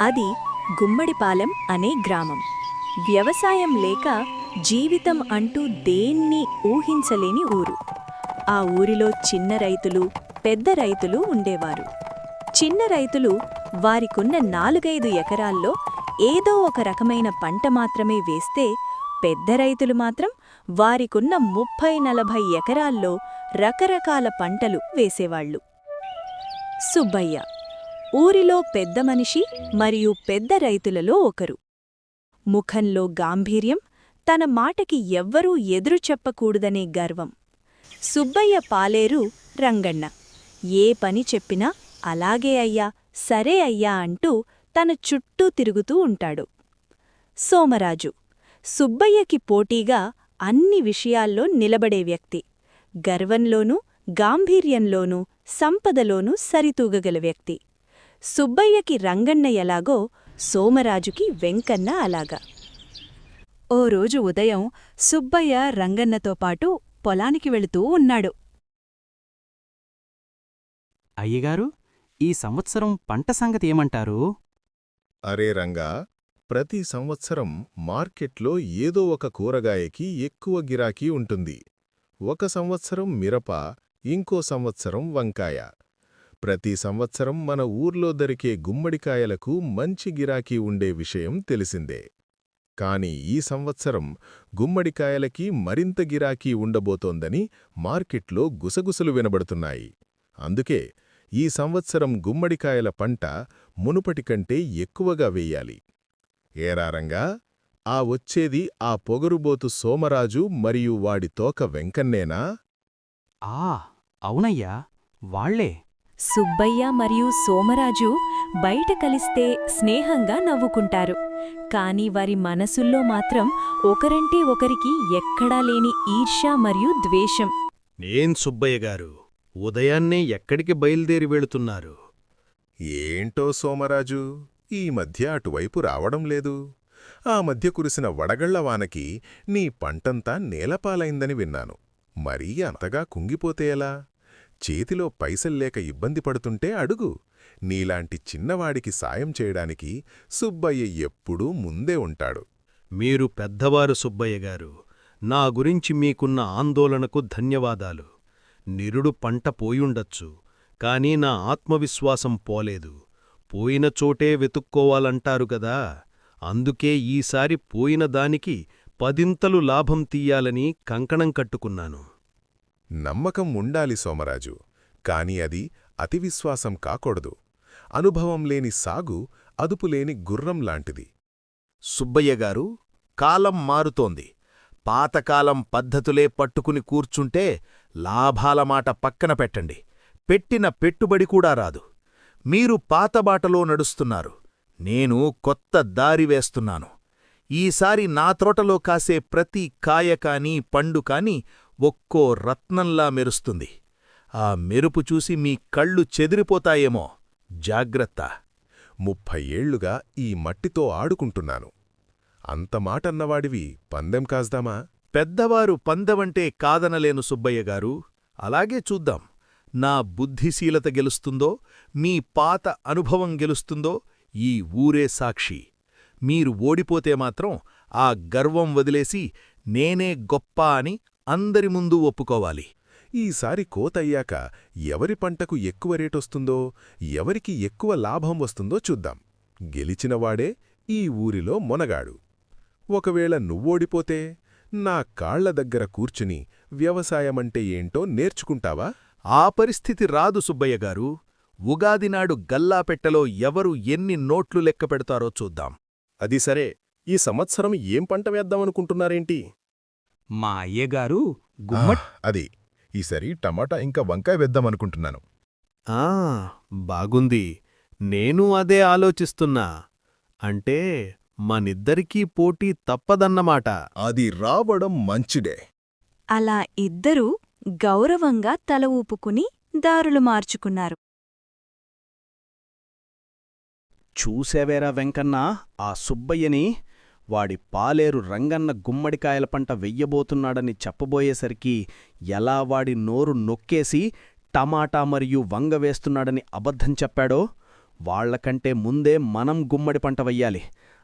అది గుమ్మడిపాలెం అనే గ్రామం. వ్యవసాయం లేక జీవితం అంటూ దేన్ని ఊహించలేని ఊరు. ఆ ఊరిలో చిన్న రైతులు పెద్ద రైతులు ఉండేవారు. చిన్న రైతులు వారికున్న నాలుగైదు ఎకరాల్లో ఏదో ఒక రకమైన పంట మాత్రమే వేస్తే పెద్ద రైతులు మాత్రం వారికున్న ముప్పై నలభై ఎకరాల్లో రకరకాల పంటలు వేసేవాళ్ళు. సుబ్బయ్య ఊరిలో పెద్ద మనిషి మరియు పెద్ద రైతులలో ఒకరు. ముఖంలో గాంభీర్యం తన మాటకి ఎవ్వరూ ఎదురు చెప్పకూడదనే గర్వం. సుబ్బయ్య పాలేరు రంగన్న ఏ పని చెప్పినా అలాగే అయ్యా సరే అయ్యా అంటూ తన చుట్టూ తిరుగుతూ ఉంటాడు. సోమరాజు సుబ్బయ్యకి పోటీగా అన్ని విషయాల్లో నిలబడే వ్యక్తి. గర్వంలోనూ గాంభీర్యంలోనూ సంపదలోనూ సరితూగగల వ్యక్తి. సుబ్బయ్యకి రంగన్న ఎలాగో సోమరాజుకి వెంకన్న అలాగా. ఓ రోజు ఉదయం సుబ్బయ్య రంగన్నతో పాటు పొలానికి వెళుతూ ఉన్నాడు. అయ్యగారు ఈ సంవత్సరం పంట సంగతి ఏమంటారు? అరే రంగా ప్రతి సంవత్సరం మార్కెట్లో ఏదో ఒక కూరగాయకి ఎక్కువ గిరాకీ ఉంటుంది. ఒక సంవత్సరం మిరప ఇంకో సంవత్సరం వంకాయ. ప్రతి సంవత్సరం మన ఊర్లో దొరికే గుమ్మడికాయలకు మంచి గిరాకీ ఉండే విషయం తెలిసిందే. కాని ఈ సంవత్సరం గుమ్మడికాయలకి మరింత గిరాకీ ఉండబోతోందని మార్కెట్లో గుసగుసలు వినబడుతున్నాయి. అందుకే ఈ సంవత్సరం గుమ్మడికాయల పంట మునుపటి కంటే ఎక్కువగా వేయాలి. ఏరారంగా ఆ వచ్చేది ఆ పొగరుబోతు సోమరాజు మరియు వాడి తోక వెంకన్నేనా? ఆ అవునయ్యా వాళ్ళే. సుబ్బయ్య మరియు సోమరాజు బయట కలిస్తే స్నేహంగా నవ్వుకుంటారు. కాని వారి మనసుల్లో మాత్రం ఒకరంటే ఒకరికి ఎక్కడా లేని ఈర్ష్య మరియు ద్వేషం. ఏం సుబ్బయ్య గారు? ఉదయాన్నే ఎక్కడికి బయలుదేరి వెళుతున్నారు? ఏంటో సోమరాజు ఈ మధ్య అటువైపు రావడం లేదు. ఆ మధ్య కురిసిన వడగళ్ళ వానకి నీ పంటంతా నేలపాలైందని విన్నాను. మరీ అంతగా కుంగిపోతే ఎలా? చేతిలో పైసల్లేక ఇబ్బంది పడుతుంటే అడుగు. నీలాంటి చిన్నవాడికి సాయం చేయడానికి సుబ్బయ్య ఎప్పుడూ ముందే ఉంటాడు. మీరు పెద్దవారు సుబ్బయ్య గారు నా గురించి మీకున్న ఆందోళనకు ధన్యవాదాలు. నిరుడు పంట పోయుండొచ్చు కాని నా ఆత్మవిశ్వాసం పోలేదు. పోయిన చోటే వెతుక్కోవాలంటారు గదా. అందుకే ఈసారి పోయిన దానికి పదింతలు లాభం తీయాలని కంకణం కట్టుకున్నాను. నమ్మకం ఉండాలి సోమరాజు కాని అది అతి విశ్వాసం కాకూడదు. అనుభవం లేని సాగు అదుపులేని గుర్రం లాంటిది. సుబ్బయ్య గారు కాలం మారుతోంది. పాతకాలం పద్ధతులే పట్టుకుని కూర్చుంటే లాభాల మాట పక్కన పెట్టండి. పెట్టిన పెట్టుబడి కూడా రాదు. మీరు పాతబాటలో నడుస్తున్నారు. నేను కొత్త దారి వేస్తున్నాను. ఈసారి నా తోటలో కాసే ప్రతి కాయ కానీ పండు కాని ఒక్కో రత్నంలా మెరుస్తుంది. ఆ మెరుపు చూసి మీ కళ్ళు చెదిరిపోతాయేమో. జాగ్రత్త. ముప్పై ఏళ్ళుగా ఈ మట్టితో ఆడుకుంటున్నాను. అంతమాటన్నవాడివి పందెం కాస్దామా పెద్దవారు పందెవంటే కాదనలేను సుబ్బయ్యగారు అలాగే చూద్దాం. నా బుద్ధిశీలత గెలుస్తుందో మీ పాత అనుభవం గెలుస్తుందో ఈ ఊరే సాక్షి. మీరు ఓడిపోతే మాత్రం ఆ గర్వం వదిలేసి నేనే గొప్ప అని అందరి ముందు ఒప్పుకోవాలి. ఈసారి కోతయ్యాక ఎవరి పంటకు ఎక్కువ రేటొస్తుందో ఎవరికి ఎక్కువ లాభం వస్తుందో చూద్దాం. గెలిచినవాడే ఈ ఊరిలో మొనగాడు. ఒకవేళ నువ్వోడిపోతే నా కాళ్ళ దగ్గర కూర్చుని వ్యవసాయమంటే ఏంటో నేర్చుకుంటావా? ఆ పరిస్థితి రాదు సుబ్బయ్య గారు. ఉగాదినాడు గల్లాపెట్టెలో ఎవరు ఎన్ని నోట్లు లెక్క పెడతారో చూద్దాం. అది సరే. ఈ సంవత్సరం ఏం పంట వేద్దామనుకుంటున్నారేంటి? మా అయ్యగారు గుమ్మట్ అది. ఈసారి టమాటా ఇంకా వంకాయ వేద్దామనుకుంటున్నాను ఆ బాగుంది. నేను అదే ఆలోచిస్తున్నా. అంటే మనిద్దరికీ పోటీ తప్పదన్నమాట. అది రావడం మంచిదే. అలా ఇద్దరూ గౌరవంగా తల ఊపుకుని దారులు మార్చుకున్నారు. చూసేవేరా వెంకన్నా ఆ సుబ్బయ్యని వాడి పాలేరు రంగన్న గుమ్మడికాయల పంట వెయ్యబోతున్నాడని చెప్పబోయేసరికి ఎలా వాడి నోరు నొక్కేసి టమాటా మరియు వంగ వేస్తున్నాడని అబద్ధం చెప్పాడో? వాళ్ళకంటే ముందే మనం గుమ్మడి పంట వెయ్యాలి.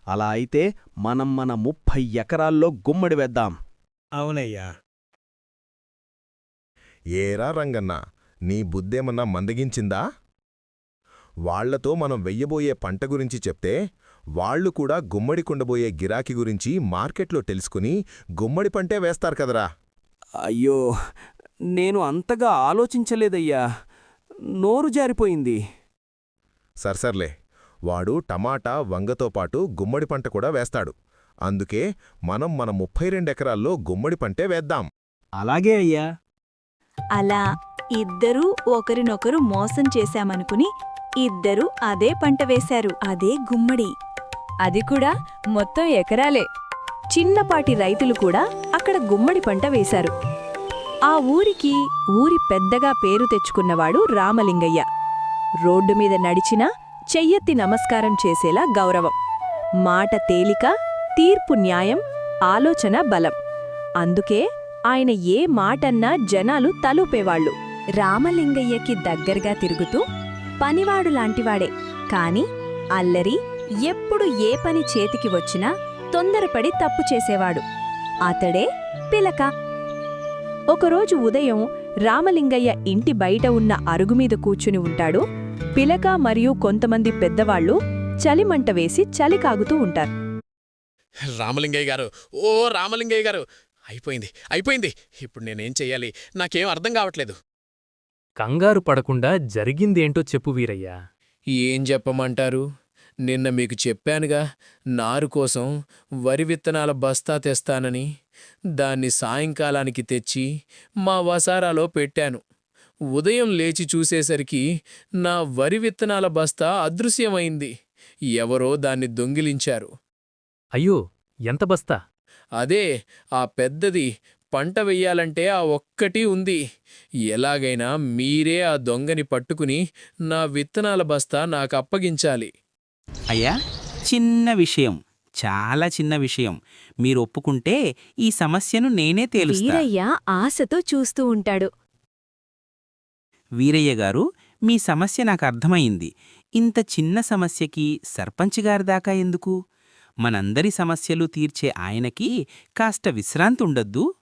అలా అయితే మనం మన ముప్పై ఎకరాల్లో గుమ్మడి వేద్దాం. అవునయ్యా. ఏరా రంగన్న నీ బుద్ధేమన్నా మందగించిందా? వాళ్ళతో మనం వెయ్యబోయే పంట గురించి చెప్తే వాళ్ళు కూడా గుమ్మడి కుండబోయే గిరాకీ గురించి మార్కెట్లో తెలుసుకుని గుమ్మడి పంటే వేస్తారు కదరా. అయ్యో నేను అంతగా ఆలోచించలేదయ్యా. నోరు జారిపోయింది. సర్సర్లే వాడు టమాటా వంగతో పాటు గుమ్మడి పంట కూడా వేస్తాడు. అందుకే మనం మన ముప్పై రెండెకరాల్లో గుమ్మడి పంటే వేద్దాం. అలాగే అయ్యా. అలా ఇద్దరూ ఒకరినొకరు మోసం చేశామనుకుని ఇద్దరూ అదే పంట వేశారు అదే గుమ్మడి. అది కూడా మొత్తం ఎకరాలే. చిన్నపాటి రైతులు కూడా అక్కడ గుమ్మడి పంట వేశారు. ఆ ఊరికి ఊరి పెద్దగా పేరు తెచ్చుకున్నవాడు రామలింగయ్య. రోడ్డు మీద నడిచినా చెయ్యెత్తి నమస్కారం చేసేలా గౌరవం. మాట తేలిక తీర్పు న్యాయం ఆలోచన బలం. అందుకే ఆయన ఏ మాటన్నా జనాలు తలూపేవాళ్ళు రామలింగయ్యకి దగ్గరగా తిరుగుతూ పనివాడు లాంటివాడే. కాని అల్లరి ఎప్పుడు ఏ పని చేతికి వచ్చినా తొందరపడి తప్పు చేసేవాడు. అతడే పిలక. ఒకరోజు ఉదయం రామలింగయ్య ఇంటి బయట ఉన్న అరుగుమీద కూర్చుని ఉంటాడు. పిలక మరియు కొంతమంది పెద్దవాళ్ళు చలిమంట వేసి చలి కాగుతూ ఉంటారు. రామలింగయ్య గారు ఓ రామలింగయ్య గారు! అయిపోయింది అయిపోయింది! ఇప్పుడు నేనేం చెయ్యాలి? నాకేం అర్థం కావట్లేదు. కంగారు పడకుండా జరిగిందేంటో చెప్పు వీరయ్యా. ఏం చెప్పమంటారు? నిన్న మీకు చెప్పానుగా నారు కోసం వరి విత్తనాల బస్తా తెస్తానని దాన్ని సాయంకాలానికి తెచ్చి మా వసారాలో పెట్టాను. ఉదయం లేచి చూసేసరికి నా వరి విత్తనాల బస్తా అదృశ్యమైంది. ఎవరో దాన్ని దొంగిలించారు. అయ్యో! ఎంత బస్తా? అదే ఆ పెద్దది పంట వెయ్యాలంటే ఆ ఒక్కటి ఉంది. ఎలాగైనా మీరే ఆ దొంగని పట్టుకుని నా విత్తనాల బస్తా నాకు అప్పగించాలి. అయ్యా చిన్న విషయం చాలా చిన్న విషయం. మీరు ఒప్పుకుంటే ఈ సమస్యను నేనే తేలుస్తా. వీరయ్య ఆశతో చూస్తూ ఉంటాడు. వీరయ్య గారు మీ సమస్య నాకు అర్థమైంది. ఇంత చిన్న సమస్యకి సర్పంచ్ గారి దాకా ఎందుకు? మనందరి సమస్యలు తీర్చే ఆయనకి కాస్త విశ్రాంతి ఉండొద్దు.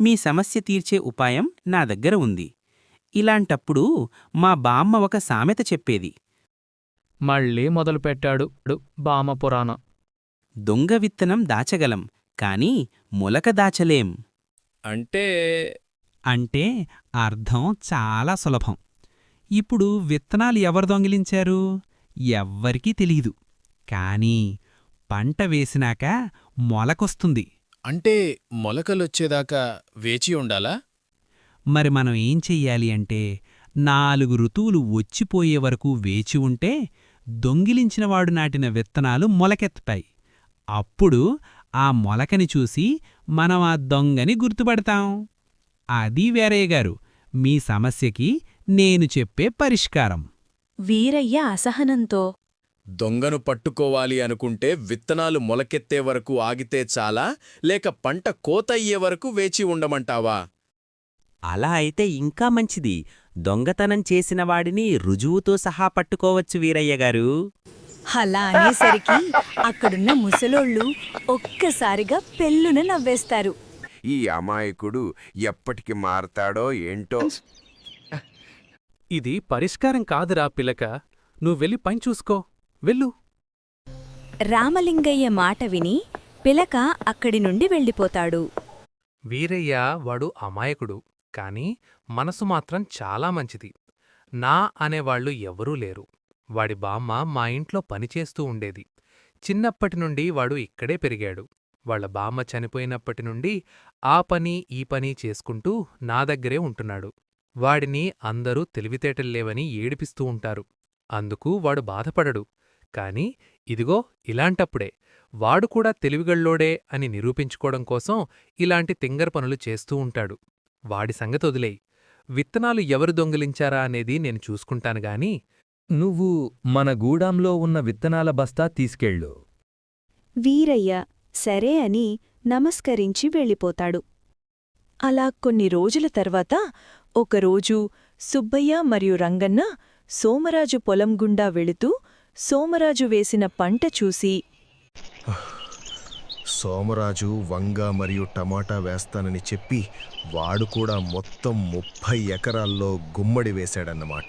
మీ సమస్య తీర్చే ఉపాయం నా దగ్గర ఉంది. ఇలాంటప్పుడు మా బామ్మ ఒక సామెత చెప్పేది. మళ్ళీ మొదలుపెట్టాడు డు బామ పురాణం దొంగ విత్తనం దాచగలం కాని మొలక దాచలేం. అంటే? అంటే అర్థం చాలా సులభం. ఇప్పుడు విత్తనాలు ఎవరు దొంగిలించారు? ఎవ్వరికీ తెలీదు. కానీ పంట వేసినాక మొలకొస్తుంది. అంటే మొలకలొచ్చేదాకా వేచి ఉండాలా? మరి మనం ఏం చెయ్యాలి అంటే నాలుగు ఋతువులు వచ్చిపోయే వరకు వేచి ఉంటే దొంగిలించినవాడు నాటిన విత్తనాలు మొలకెత్తుతాయి అప్పుడు ఆ మొలకని చూసి మనం ఆ దొంగని గుర్తుపడతాం. అది వేరయ్యగారు మీ సమస్యకి నేను చెప్పే పరిష్కారం. వీరయ్య అసహనంతో దొంగను పట్టుకోవాలి అనుకుంటే విత్తనాలు మొలకెత్తే వరకు ఆగితే చాలా లేక పంట కోత అయ్యే వరకు వేచి ఉండమంటావా? అలా అయితే ఇంకా మంచిది. దొంగతనం చేసిన వాడిని రుజువుతో సహా పట్టుకోవచ్చు వీరయ్య గారు. అలా అనేసరికి అక్కడున్న ముసలోళ్ళు ఒక్కసారిగా పెళ్ళున నవ్వేస్తారు. ఈ అమాయకుడు ఎప్పటికి మారతాడో ఏంటో. ఇది పరిష్కారం కాదురా పిలక. నువ్వెళ్ళి పని చూసుకో. వెళ్ళు. రామలింగయ్య మాట విని పిలక అక్కడి నుండి వెళ్ళిపోతాడు. వీరయ్య వాడు అమాయకుడు. కాని మనసు మాత్రం చాలా మంచిది. నా అనేవాళ్ళు ఎవరూ లేరు. వాడి బామ్మ మా ఇంట్లో పనిచేస్తూ ఉండేది. చిన్నప్పటి నుండి వాడు ఇక్కడే పెరిగాడు. వాళ్ళ బామ్మ చనిపోయినప్పటి నుండి ఆ పని ఈ పని చేసుకుంటూ నా దగ్గరే ఉంటున్నాడు. వాడిని అందరూ తెలివితేటల్లేవని ఏడిపిస్తూ ఉంటారు. అందుకు వాడు బాధపడడు. కాని ఇదిగో ఇలాంటప్పుడే. వాడు కూడా తెలివిగళ్ళోడే అని నిరూపించుకోవడం కోసం ఇలాంటి తింగర పనులు చేస్తూ ఉంటాడు. వాడి సంగతి విత్తనాలు ఎవరు దొంగిలించారా అనేది నేను చూసుకుంటాను గాని నువ్వు మన గూడాంలో ఉన్న విత్తనాల బస్తా తీసుకెళ్ళు. వీరయ్య సరే అని నమస్కరించి వెళ్ళిపోతాడు. అలా కొన్ని రోజుల తర్వాత ఒకరోజు సుబ్బయ్య మరియు రంగన్న సోమరాజు పొలం గుండా వెళుతూ సోమరాజు వేసిన పంట చూసి సోమరాజు వంగ మరియు టమాటా వేస్తానని చెప్పి వాడు కూడా మొత్తం ముప్పై ఎకరాల్లో గుమ్మడి వేశాడన్నమాట.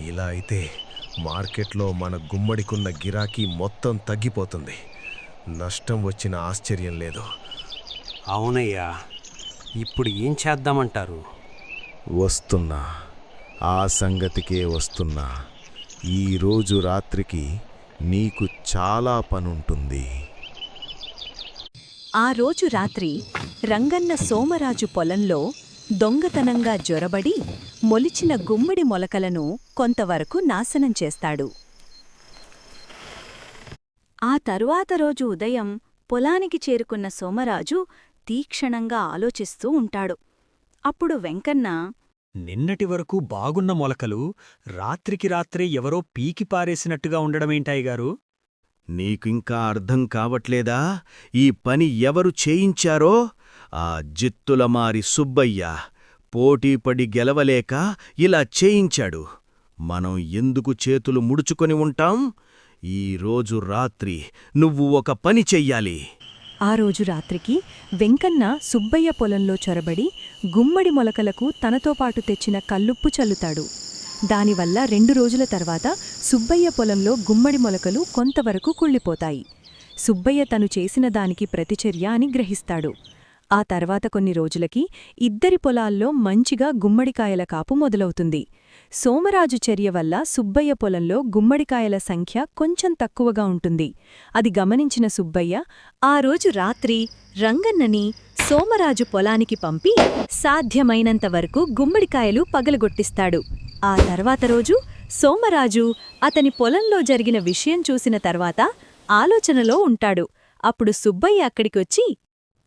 ఇలా అయితే మార్కెట్లో మన గుమ్మడికున్న గిరాకీ మొత్తం తగ్గిపోతుంది. నష్టం వచ్చిన ఆశ్చర్యం లేదు. అవునయ్యా ఇప్పుడు ఏం చేద్దామంటారు? వస్తున్నా. ఆ సంగతికే వస్తున్నా. ఈరోజు రాత్రికి నీకు చాలా పనుంటుంది. ఆ రోజు రాత్రి రంగన్న సోమరాజు పొలంలో దొంగతనంగా జొరబడి మొలిచిన గుమ్మడి మొలకలను కొంతవరకు నాశనం చేస్తాడు. ఆ తరువాత రోజు ఉదయం పొలానికి చేరుకున్న సోమరాజు తీక్షణంగా ఆలోచిస్తూ ఉంటాడు. అప్పుడు వెంకన్న నిన్నటి వరకు బాగున్న మొలకలు రాత్రికి రాత్రే ఎవరో పీకిపారేసినట్టుగా ఉండడమేంటాయిగారు ఉండడమేంటాయి గారు? నీకింకా అర్థం కావట్లేదా? ఈ పని ఎవరు చేయించారో? ఆ జిత్తులమారి సుబ్బయ్య పోటీపడి గెలవలేక ఇలా చేయించాడు. మనం ఎందుకు చేతులు ముడుచుకొని ఉంటాం? ఈరోజు రాత్రి నువ్వు ఒక పని చెయ్యాలి. ఆ రోజు రాత్రికి వెంకన్న సుబ్బయ్య పొలంలో చొరబడి గుమ్మడి మొలకలకు తనతో పాటు తెచ్చిన కల్లుప్పు చల్లుతాడు. దానివల్ల రెండు రోజుల తర్వాత సుబ్బయ్య పొలంలో గుమ్మడి మొలకలు కొంతవరకు కుళ్ళిపోతాయి. సుబ్బయ్య తను చేసిన దానికి ప్రతిచర్య అని గ్రహిస్తాడు. ఆ తర్వాత కొన్ని రోజులకి ఇద్దరి పొలాల్లో మంచిగా గుమ్మడికాయల కాపు మొదలవుతుంది. సోమరాజు చర్య వల్ల సుబ్బయ్య పొలంలో గుమ్మడికాయల సంఖ్య కొంచెం తక్కువగా ఉంటుంది. అది గమనించిన సుబ్బయ్య ఆ రోజు రాత్రి రంగన్నని సోమరాజు పొలానికి పంపి సాధ్యమైనంత వరకు గుమ్మడికాయలు పగలగొట్టిస్తాడు. ఆ తర్వాత రోజు సోమరాజు అతని పొలంలో జరిగిన విషయం చూసిన తర్వాత ఆలోచనలో ఉంటాడు. అప్పుడు సుబ్బయ్య అక్కడికొచ్చి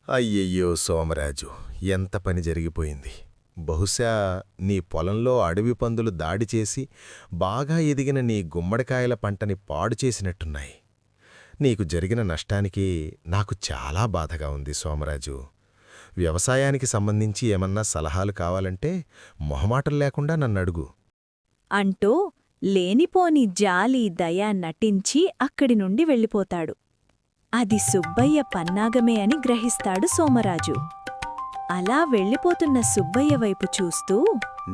అయ్యయ్యో సోమరాజు ఎంత పని జరిగిపోయింది. బహుశా నీ పొలంలో అడవి పందులు దాడి చేసి బాగా ఎదిగిన నీ గుమ్మడికాయల పంటని పాడు చేసినట్టున్నాయి. నీకు జరిగిన నష్టానికి నాకు చాలా బాధగా ఉంది సోమరాజు. వ్యవసాయానికి సంబంధించి ఏమన్నా సలహాలు కావాలంటే మొహమాటం లేకుండా నన్ను అడుగు. అంటూ లేనిపోని జాలి దయ నటించి అక్కడి నుండి వెళ్ళిపోతాడు. అది సుబ్బయ్య పన్నాగమే అని గ్రహిస్తాడు సోమరాజు. అలా వెళ్ళిపోతున్న సుబ్బయ్య వైపు చూస్తూ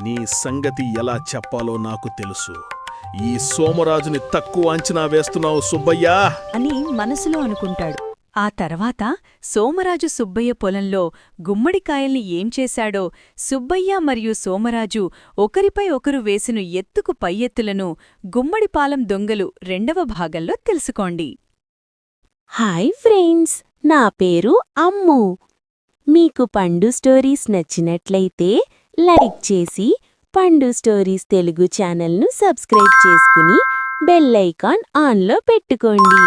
నీ సంగతి ఎలా చెప్పాలో నాకు తెలుసు. ఈ సోమరాజుని తక్కువ అంచనా వేస్తున్నావు సుబ్బయ్యా! అని మనసులో అనుకుంటాడు. ఆ తర్వాత సోమరాజు సుబ్బయ్య పొలంలో గుమ్మడికాయల్ని ఏం చేశాడో సుబ్బయ్య మరియు సోమరాజు ఒకరిపై ఒకరు వేసిన ఎత్తుకు పై ఎత్తులను గుమ్మడిపాలెం దొంగలు రెండవ భాగంలో తెలుసుకోండి. హాయ్ ఫ్రెండ్స్ నా పేరు అమ్ము. మీకు పండు స్టోరీస్ నచ్చినట్లయితే లైక్ చేసి పండు స్టోరీస్ తెలుగు ఛానల్ను సబ్స్క్రైబ్ చేసుకుని బెల్లైకాన్ ఆన్లో పెట్టుకోండి.